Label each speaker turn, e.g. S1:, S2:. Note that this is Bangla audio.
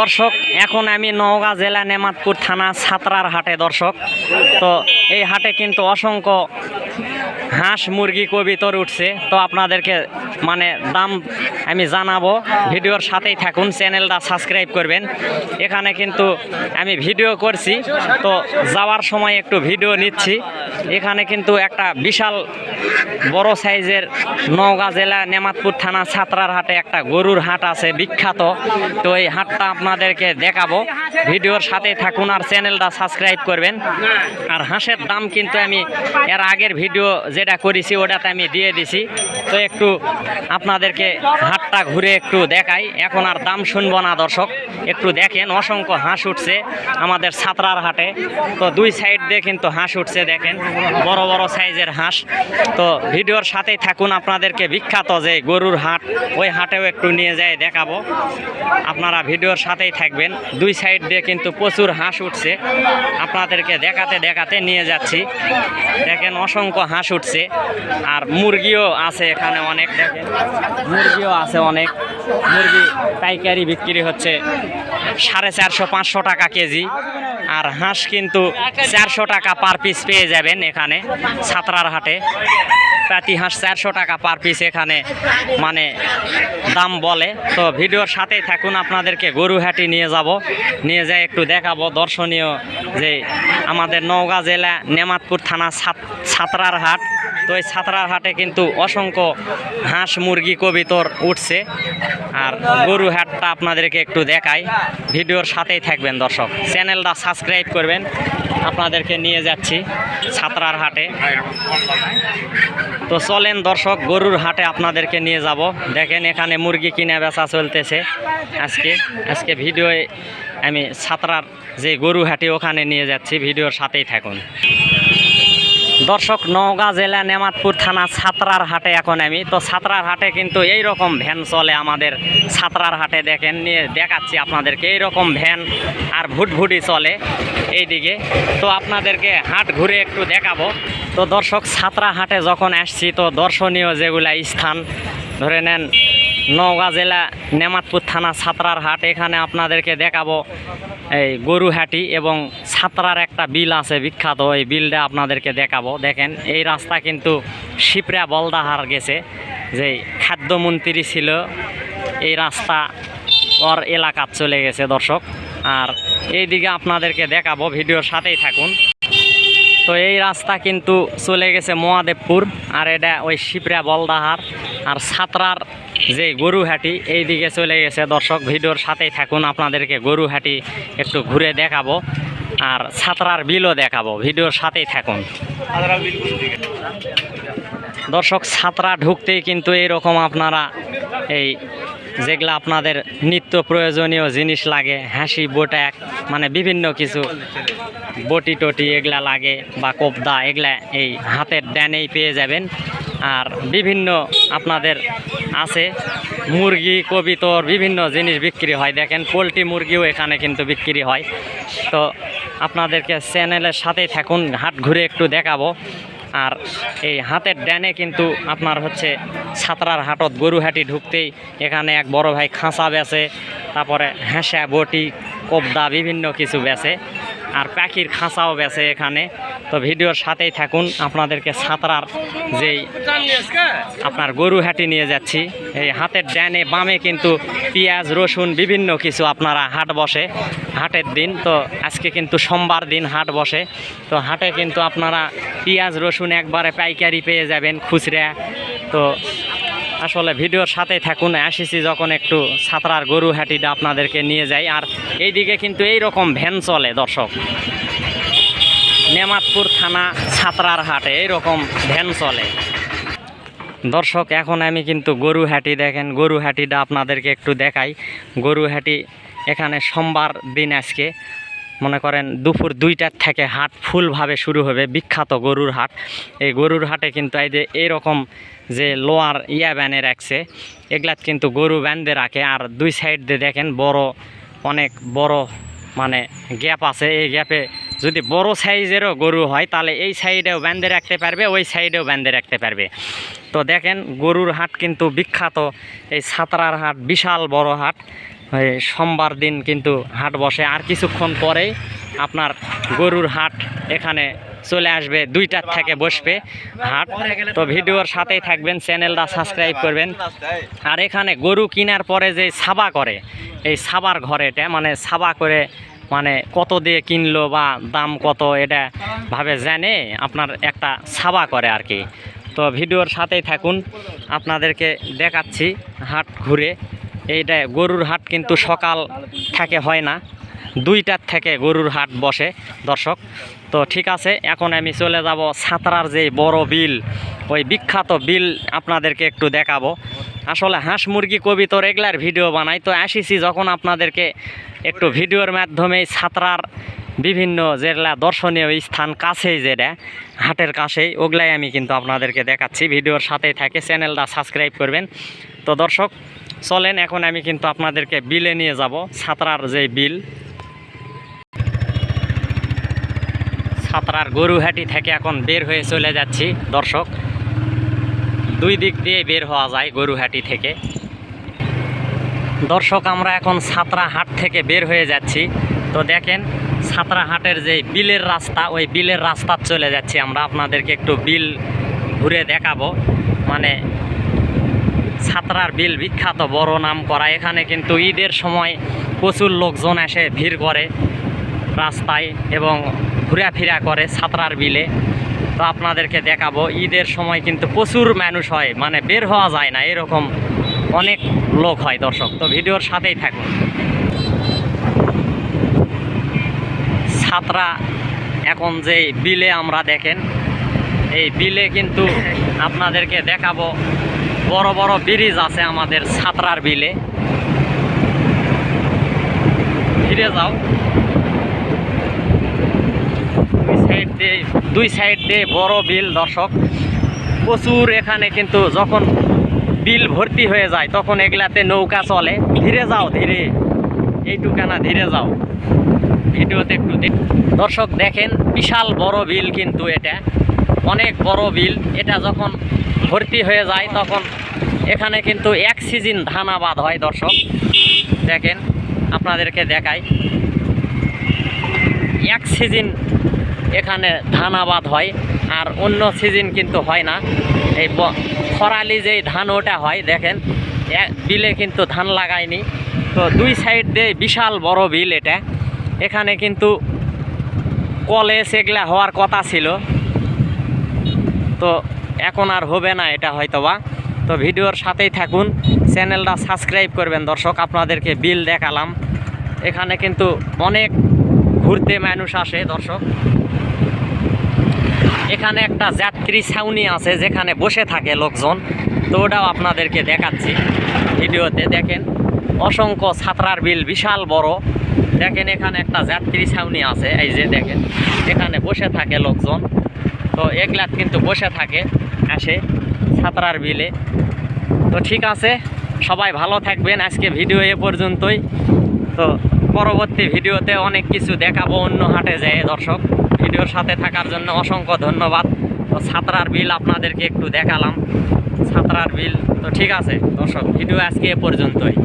S1: দর্শক, এখন আমি নওগাঁ জেলা নেমাতপুর থানা ছাত্রার হাটে দর্শক। তো এই হাটে কিন্তু অসংখ্য হাঁস মুরগি কবিতর উঠছে। তো আপনাদেরকে মানে দাম আমি জানাব। ভিডিওর সাথেই থাকুন, চ্যানেলটা সাবস্ক্রাইব করবেন। এখানে কিন্তু আমি ভিডিও করছি। তো যাওয়ার সময় একটু ভিডিও নিচ্ছি। এখানে কিন্তু একটা বিশাল বড় সাইজের নওগাঁ জেলা নেমাতপুর থানা ছাত্রার হাটে একটা গরুর হাট আছে বিখ্যাত। তো এই হাটটা আপনাদেরকে দেখাবো। ভিডিওর সাথে থাকুন আর চ্যানেলটা সাবস্ক্রাইব করবেন। আর হাঁসের দাম কিন্তু আমি এর আগের ভিডিও যেটা করেছি, ওটাতে আমি দিয়ে দিছি। তো একটু আপনাদেরকে হাটটা ঘুরে একটু দেখাই। এখন আর দাম শুনব না, দর্শক। একটু দেখেন, অসংখ্য হাঁস উঠছে আমাদের ছাত্রার হাটে। তো দুই সাইড দিয়ে কিন্তু হাঁস উঠছে, দেখেন। বড় বড় সাইজের হাঁস। তো ভিডিওর সাথেই থাকুন, আপনাদেরকে বিখ্যাত যে গরুর হাট, ওই হাটেও একটু নিয়ে যাই, দেখাবো। আপনারা ভিডিওর সাথেই থাকবেন। দুই সাইড দিয়ে কিন্তু প্রচুর হাঁস উঠছে। আপনাদেরকে দেখাতে দেখাতে নিয়ে যাচ্ছি। দেখেন, অসংখ্য হাঁস উঠছে। আর মুরগিও আছে এখানে অনেক। দেখেন, মুরগিও আছে অনেক। মুরগি পাইকারি বিক্রি হচ্ছে সাড়ে চারশো, পাঁচশো টাকা কেজি। আর হাঁস কিন্তু চারশো টাকা পার পিস পেয়ে যাবেন এখানে, ছাত্রার হাটে। প্রতি হাঁস চারশো টাকা পার পিস এখানে মানে দাম বলে। তো ভিডিওর সাথেই থাকুন, আপনাদেরকে গরুহাটি নিয়ে যাব। নিয়ে যাই, একটু দেখাবো দর্শনীয় যে আমাদের নওগাঁ জেলা নেমাতপুর থানা ছাত- ছাত্রার হাট। তো এই ছাত্রার হাটে কিন্তু অসংখ্য হাঁস, মুরগি কবিতর উঠছে। আর গরু হাটটা আপনাদেরকে একটু দেখাই। ভিডিওর সাথেই থাকবেন দর্শক। চ্যানেলটা সাবস্ক্রাইব করবেন। আপনাদেরকে নিয়ে যাচ্ছি ছাত্রার হাটে। তো চলেন দর্শক, গরুর হাটে আপনাদেরকে নিয়ে যাব। দেখেন এখানে মুরগি কিনে বেচা চলতেছে। আজকে আজকে ভিডিওয়ে আমি ছাত্রার যে গরু হাটে ওখানে নিয়ে যাচ্ছি। ভিডিওর সাথেই থাকুন। দর্শক, নওগাঁ জেলা নেমাতপুর থানা ছাত্রার হাটে এখন আমি। তো ছাত্রার হাটে কিন্তু এই রকম ভ্যান চলে আমাদের। ছাত্রার হাটে দেখেন, নিয়ে দেখাচ্ছি আপনাদেরকে। এই রকম ভ্যান আর ভুটভুটি চলে এইদিকে। তো আপনাদেরকে হাট ঘুরে একটু দেখাবো। তো দর্শক ছাত্রা হাটে যখন আসছি, তো দর্শনীয় যেগুলা স্থান, ধরে নেন নওগাঁ জেলা নেমাতপুর থানা ছাত্রার হাট। এখানে আপনাদেরকে দেখাবো এই গরুহাটি এবং ছাত্রার একটা বিল আছে বিখ্যাত। এই বিলটা আপনাদেরকে দেখাবো। দেখেন, এই রাস্তা কিন্তু শিপ্রা বলদাহার গেছে। যে খাদ্যমন্ত্রী ছিল, এই রাস্তা ওর এলাকাত চলে গেছে দর্শক। আর এইদিকে আপনাদেরকে দেখাবো, ভিডিওর সাথেই থাকুন। তো এই রাস্তা কিন্তু চলে গেছে মহাদেবপুর, আর এটা ওই শিপরা বলদাহার। আর ছাত্রার যে গরুহাটি এই দিকে চলে গেছে। দর্শক, ভিডিওর সাথেই থাকুন, আপনাদেরকে গরুহাটি একটু ঘুরে দেখাবো আর ছাত্রার বিলও দেখাবো। ভিডিওর সাথেই থাকুন। দর্শক, ছাত্রা ঢুকতেই কিন্তু এইরকম আপনারা এই যেগুলা আপনাদের নিত্য প্রয়োজনীয় জিনিস লাগে, হাসি, বোটাক মানে বিভিন্ন কিছু বটি টটি এগুলা লাগে বা কোপদা এগুলা এই হাতের ড্যানেই পেয়ে যাবেন। আর বিভিন্ন আপনাদের আছে। মুরগি কবিতর বিভিন্ন জিনিস বিক্রি হয়। দেখেন, পোলট্রি মুরগিও এখানে কিন্তু বিক্রি হয়। তো আপনাদেরকে চ্যানেলের সাথেই থাকুন, হাট ঘুরে একটু দেখাবো। আর এই হাতের ড্যানে কিন্তু আপনার হচ্ছে ছাত্রার হাটত গরুহাটি ঢুকতেই এখানে এক বড় ভাই খাঁচা বেচে, তারপরে হ্যাঁসা বটি, কবদা, বিভিন্ন কিছু বেচে। আর পাখির খাঁচাও বেছে এখানে। তো ভিডিওর সাথেই থাকুন, আপনাদেরকে সাঁতরার যেই আপনার গরু হাটি নিয়ে যাচ্ছি। এই হাতের ড্যানে বামে কিন্তু পেঁয়াজ, রসুন, বিভিন্ন কিছু আপনারা হাট বসে, হাটের দিন। তো আজকে কিন্তু সোমবার দিন হাট বসে। তো হাটে কিন্তু আপনারা পেঁয়াজ, রসুন একবারে পাইকারি পেয়ে যাবেন খুচরা। তো আসলে ভিডিওর সাথে থাকুন, আসিছি যখন একটু ছাত্রার গরু হাটিটা আপনাদেরকে নিয়ে যাই। আর এইদিকে কিন্তু এই রকম ভ্যান চলে, দর্শক। নেমাতপুর থানা ছাত্রার হাটে এইরকম ভ্যান চলে। দর্শক, এখন আমি কিন্তু গরু গরুহাটি দেখেন গরু গরুহাটিটা আপনাদেরকে একটু দেখাই। গরু গরুহাটি এখানে সোমবার দিন আজকে। মনে করেন দুপুর দুইটার থেকে হাট ফুলভাবে শুরু হবে, বিখ্যাত গরুর হাট। এই গরুর হাটে কিন্তু এই যে এইরকম যে লোয়ার ইয়া ব্যানে রাখছে, এগুলাত কিন্তু গরু ব্যান্ডে রাখে। আর দুই সাইড দিয়ে দেখেন, বড়, অনেক বড় মানে গ্যাপ আছে। এই গ্যাপে যদি বড় সাইজেরও গরু হয়, তাহলে এই সাইডেও বেঁধে রাখতে পারবে, ওই সাইডেও বেঁধে রাখতে পারবে। তো দেখেন, গরুর হাট কিন্তু বিখ্যাত। এই সাঁতরার হাট, বিশাল বড় হাট। সোমবার দিন কিন্তু হাট বসে। আর কিছুক্ষণ পরেই আপনার গরুর হাট এখানে চলে আসবে, দুইটার থেকে বসবে। হাট, তো ভিডিওর সাথেই থাকবেন, চ্যানেলটা সাবস্ক্রাইব করবেন। আর এখানে গরু কেনার পরে যে সাবা করে, এই সাবার ঘর এটা মানে সাবা করে মানে কত দিয়ে কিনলো বা দাম কত, এটা ভাবে জানে আপনার একটা সাবা করে আর কি। তো ভিডিওর সাথেই থাকুন, আপনাদেরকে দেখাচ্ছি হাট ঘুরে। এইটা গরুর হাট কিন্তু সকাল থেকে হয় না। দুইটার থেকে গরুর হাট বসে, দর্শক। তো ঠিক আছে, এখন আমি চলে যাব সাঁতরার যে বড় বিল, ওই বিখ্যাত বিল আপনাদেরকে একটু দেখাবো। আসলে হাঁস মুরগি কবিতর এগুলার ভিডিও বানাই তো আসিছি যখন আপনাদেরকে একটু ভিডিওর মাধ্যমে সাঁতরার বিভিন্ন যেগুলা দর্শনীয় স্থান কাছেই যেটা, হাটের কাছেই, ওগুলাই আমি কিন্তু আপনাদেরকে দেখাচ্ছি। ভিডিওর সাথেই থাকে, চ্যানেলটা সাবস্ক্রাইব করবেন। তো দর্শক, চলেন, এখন আমি কিন্তু আপনাদেরকে বিলে নিয়ে যাব সাঁতরার যে বিল। সাঁতরার গরুহাটি থেকে এখন বের হয়ে চলে যাচ্ছি, দর্শক। দুই দিক দিয়ে বের হওয়া যায় গরুহাটি থেকে। দর্শক, আমরা এখন সাতরা হাট থেকে বের হয়ে যাচ্ছি। তো দেখেন, সাতরা হাটের যে বিলের রাস্তা, ওই বিলের রাস্তা চলে যাচ্ছি আমরা। আপনাদেরকে একটু বিল ঘুরে দেখাবো। মানে সাতরার বিল বিখ্যাত বড় নাম করা। এখানে কিন্তু ঈদের সময় প্রচুর লোকজন এসে ভিড় করে। রাস্তায় এবং ঘুরাফেরা করে সাতরার বিলে। তো আপনাদেরকে দেখাবো, ঈদের সময় কিন্তু প্রচুর মানুষ হয় মানে বের হওয়া যায় না, এরকম অনেক লোক হয় দর্শক। তো ভিডিওর সাথেই থাকুন। সাতরা এখন যে বিলে আমরা দেখেন, এই বিলে কিন্তু আপনাদেরকে দেখাবো, বড় বড় ব্রিজ আছে আমাদের সাতরার বিলে। ফিরে যাও দুই সাইড দিয়ে দুই সাইড দিয়ে বড় বিল, দর্শক। প্রচুর এখানে কিন্তু যখন বিল ভর্তি হয়ে যায়, তখন এগুলাতে নৌকা চলে। ধীরে যাও, ধীরে। এইটুকানা ধীরে যাও। ভিডিওতে একটু দেখ দর্শক দেখেন, বিশাল বড় বিল কিন্তু এটা। অনেক বড় বিল। এটা যখন ভর্তি হয়ে যায়, তখন এখানে কিন্তু এক সিজন ধান আবাদ হয়, দর্শক। দেখেন, আপনাদেরকে দেখাই। এক সিজন এখানে ধান আবাদ হয়, আর অন্য সিজন কিন্তু হয় না। এই খরালি যেই ধান, ওটা হয়, দেখেন। বিলে কিন্তু ধান লাগায়নি। তো দুই সাইড দিয়ে বিশাল বড় বিল এটা। এখানে কিন্তু কলেজ এগুলা হওয়ার কথা ছিল। তো এখন আর হবে না এটা হয়তোবা। তো ভিডিওর সাথেই থাকুন। চ্যানেলটা সাবস্ক্রাইব করবেন দর্শক, আপনাদেরকে বিল দেখালাম। এখানে কিন্তু অনেক ঘুরতে মানুষ আসে দর্শক। এখানে একটা যাত্রী ছাউনি আছে যেখানে বসে থাকে লোকজন। তো ওটাও আপনাদেরকে দেখাচ্ছি ভিডিওতে। দেখেন, অসংখ্য ছাত্রার বিল বিশাল বড়। দেখেন, এখানে একটা যাত্রী ছাউনি আছে। এই যে দেখেন, এখানে বসে থাকে লোকজন। তো এগুলাত কিন্তু বসে থাকে, আসে ছাত্রার বিলে। তো ঠিক আছে, সবাই ভালো থাকবেন। আজকে ভিডিও এ পর্যন্তই। তো পরবর্তী ভিডিওতে অনেক কিছু দেখাবো, অন্য হাটে যেয়ে দর্শক। ভিডিওর সাথে থাকার জন্য অসংখ্য ধন্যবাদ। তো ছাত্রার বিল আপনাদেরকে একটু দেখালাম। ছাত্রার বিল, তো ঠিক আছে দর্শক, ভিডিও আজকে এ পর্যন্তই।